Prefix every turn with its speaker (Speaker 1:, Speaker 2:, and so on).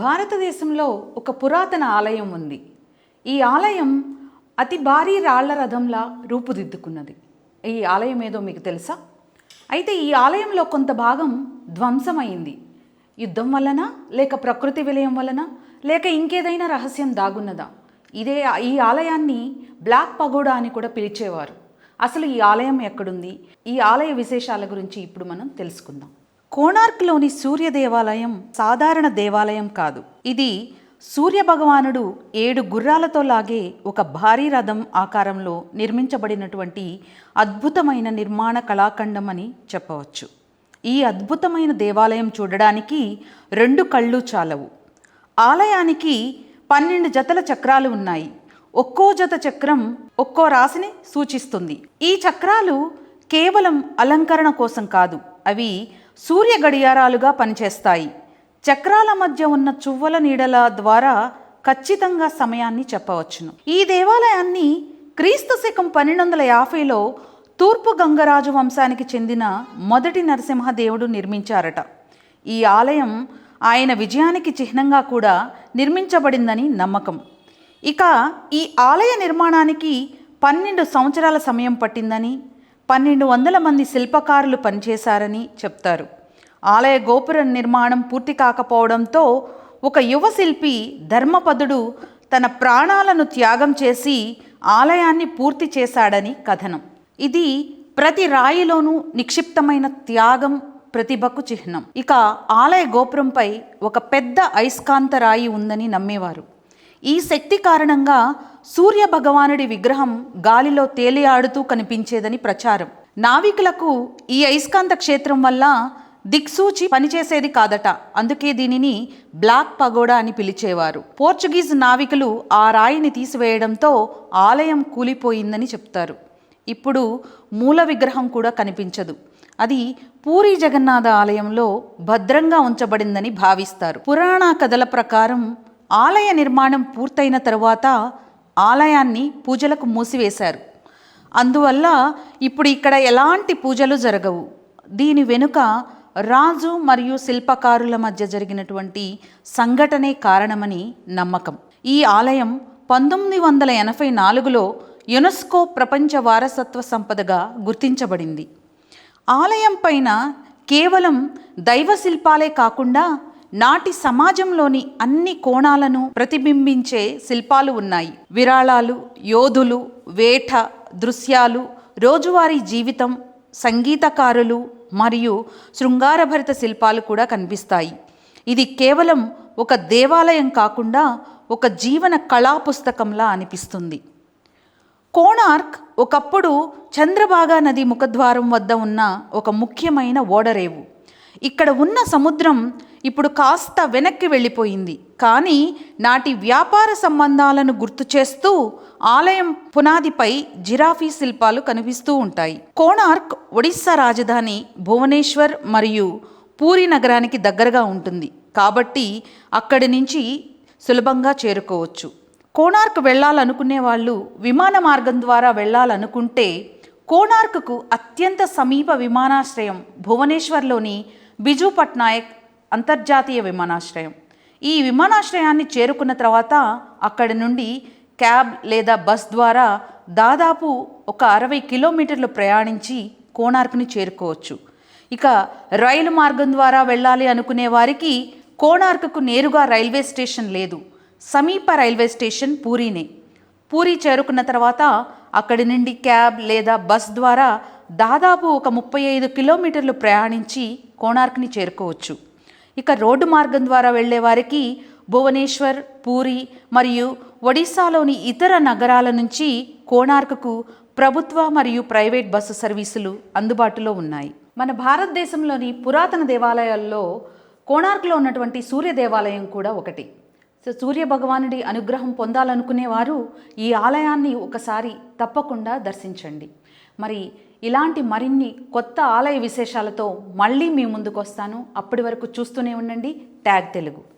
Speaker 1: భారతదేశంలో ఒక పురాతన ఆలయం ఉంది. ఈ ఆలయం అతి భారీ రాళ్ళ రథంలా రూపుదిద్దుకున్నది. ఈ ఆలయం ఏదో మీకు తెలుసా? అయితే ఈ ఆలయంలో కొంత భాగం ధ్వంసమైంది. యుద్ధం వలన లేక ప్రకృతి విలయం వలన లేక ఇంకేదైనా రహస్యం దాగున్నదా? ఇదే ఈ ఆలయాన్ని బ్లాక్ పగోడా అని కూడా పిలిచేవారు. అసలు ఈ ఆలయం ఎక్కడుంది? ఈ ఆలయ విశేషాల గురించి ఇప్పుడు మనం తెలుసుకుందాం. కోణార్క్లోని సూర్య దేవాలయం సాధారణ దేవాలయం కాదు. ఇది సూర్య భగవానుడు ఏడు గుర్రాలతో లాగే ఒక భారీ రథం ఆకారంలో నిర్మించబడినటువంటి అద్భుతమైన నిర్మాణ కళాఖండం అని చెప్పవచ్చు. ఈ అద్భుతమైన దేవాలయం చూడడానికి రెండు కళ్ళు చాలవు. ఆలయానికి పన్నెండు జతల చక్రాలు ఉన్నాయి. ఒక్కో జత చక్రం ఒక్కో రాశిని సూచిస్తుంది. ఈ చక్రాలు కేవలం అలంకరణ కోసం కాదు. అవి సూర్య గడియారాలుగా పనిచేస్తాయి. చక్రాల మధ్య ఉన్న చువ్వల నీడల ద్వారా ఖచ్చితంగా సమయాన్ని చెప్పవచ్చును. ఈ దేవాలయాన్ని క్రీస్తు శకం పన్నెండు వందల యాభైలో తూర్పు గంగరాజు వంశానికి చెందిన మొదటి నరసింహదేవుడు నిర్మించారట. ఈ ఆలయం ఆయన విజయానికి చిహ్నంగా కూడా నిర్మించబడిందని నమ్మకం. ఇక ఈ ఆలయ నిర్మాణానికి పన్నెండు సంవత్సరాల సమయం పట్టిందని పన్నెండు వందల మంది శిల్పకారులు పనిచేశారని చెప్తారు. ఆలయ గోపుర నిర్మాణం పూర్తి కాకపోవడంతో ఒక యువ శిల్పి ధర్మపదుడు తన ప్రాణాలను త్యాగం చేసి ఆలయాన్ని పూర్తి చేశాడని కథనం. ఇది ప్రతి రాయిలోనూ నిక్షిప్తమైన త్యాగం ప్రతిభకు చిహ్నం. ఇక ఆలయ గోపురంపై ఒక పెద్ద అయస్కాంత రాయి ఉందని నమ్మేవారు. ఈ శక్తి కారణంగా సూర్య భగవానుడి విగ్రహం గాలిలో తేలియాడుతూ కనిపించేదని ప్రచారం. నావికులకు ఈ అయస్కాంత క్షేత్రం వల్ల దిక్సూచి పనిచేసేది కాదట. అందుకే దీనిని బ్లాక్ పగోడా అని పిలిచేవారు. పోర్చుగీస్ నావికులు ఆ రాయిని తీసివేయడంతో ఆలయం కూలిపోయిందని చెప్తారు. ఇప్పుడు మూల విగ్రహం కూడా కనిపించదు. అది పూరి జగన్నాథ ఆలయంలో భద్రంగా ఉంచబడిందని భావిస్తారు. పురాణ కథల ప్రకారం ఆలయ నిర్మాణం పూర్తయిన తరువాత ఆలయాన్ని పూజలకు మూసివేశారు. అందువల్ల ఇప్పుడు ఇక్కడ ఎలాంటి పూజలు జరగవు. దీని వెనుక రాజు మరియు శిల్పకారుల మధ్య జరిగినటువంటి సంఘటనే కారణమని నమ్మకం. ఈ ఆలయం పంతొమ్మిది వందల ఎనభై నాలుగులో యునెస్కో ప్రపంచ వారసత్వ సంపదగా గుర్తించబడింది. ఆలయం పైన కేవలం దైవ శిల్పాలే కాకుండా నాటి సమాజంలోని అన్ని కోణాలను ప్రతిబింబించే శిల్పాలు ఉన్నాయి. విరాళాలు యోధులు వేట దృశ్యాలు రోజువారీ జీవితం సంగీతకారులు మరియు శృంగారభరిత శిల్పాలు కూడా కనిపిస్తాయి. ఇది కేవలం ఒక దేవాలయం కాకుండా ఒక జీవన కళా పుస్తకంలా అనిపిస్తుంది. కోణార్క్ ఒకప్పుడు చంద్రభాగా నది ముఖద్వారం వద్ద ఉన్న ఒక ముఖ్యమైన ఓడరేవు. ఇక్కడ ఉన్న సముద్రం ఇప్పుడు కాస్త వెనక్కి వెళ్ళిపోయింది. కానీ నాటి వ్యాపార సంబంధాలను గుర్తు చేస్తూ ఆలయం పునాదిపై జిరాఫీ శిల్పాలు కనిపిస్తూ ఉంటాయి. కోణార్క్ ఒడిస్సా రాజధాని భువనేశ్వర్ మరియు పూరి నగరానికి దగ్గరగా ఉంటుంది. కాబట్టి అక్కడి నుంచి సులభంగా చేరుకోవచ్చు. కోణార్క్ వెళ్ళాలనుకునే వాళ్ళు విమాన మార్గం ద్వారా వెళ్ళాలనుకుంటే కోణార్క్కు అత్యంత సమీప విమానాశ్రయం భువనేశ్వర్లోని బిజు పట్నాయక్ అంతర్జాతీయ విమానాశ్రయం. ఈ విమానాశ్రయాన్ని చేరుకున్న తర్వాత అక్కడి నుండి క్యాబ్ లేదా బస్ ద్వారా దాదాపు ఒక అరవై కిలోమీటర్లు ప్రయాణించి కోణార్క్ని చేరుకోవచ్చు. ఇక రైలు మార్గం ద్వారా వెళ్ళాలి అనుకునే వారికి కోణార్క్కు నేరుగా రైల్వే స్టేషన్ లేదు. సమీప రైల్వే స్టేషన్ పూరీనే. పూరి చేరుకున్న తర్వాత అక్కడి నుండి క్యాబ్ లేదా బస్ ద్వారా దాదాపు ఒక ముప్పై ఐదు కిలోమీటర్లు ప్రయాణించి కోణార్క్ని చేరుకోవచ్చు. ఇక రోడ్డు మార్గం ద్వారా వెళ్ళే వారికి భువనేశ్వర్ పూరి మరియు ఒడిశాలోని ఇతర నగరాల నుంచి కోణార్క్కు ప్రభుత్వ మరియు ప్రైవేట్ బస్సు సర్వీసులు అందుబాటులో ఉన్నాయి. మన భారతదేశంలోని పురాతన దేవాలయాల్లో కోణార్క్లో ఉన్నటువంటి సూర్య దేవాలయం కూడా ఒకటి. సో సూర్య భగవానుడి అనుగ్రహం పొందాలనుకునేవారు ఈ ఆలయాన్ని ఒకసారి తప్పకుండా దర్శించండి. మరి ఇలాంటి మరిన్ని కొత్త ఆలయ విశేషాలతో మళ్ళీ మీ ముందుకు వస్తాను అప్పటి వరకు చూస్తూనే ఉండండి. ట్యాగ్ తెలుగు.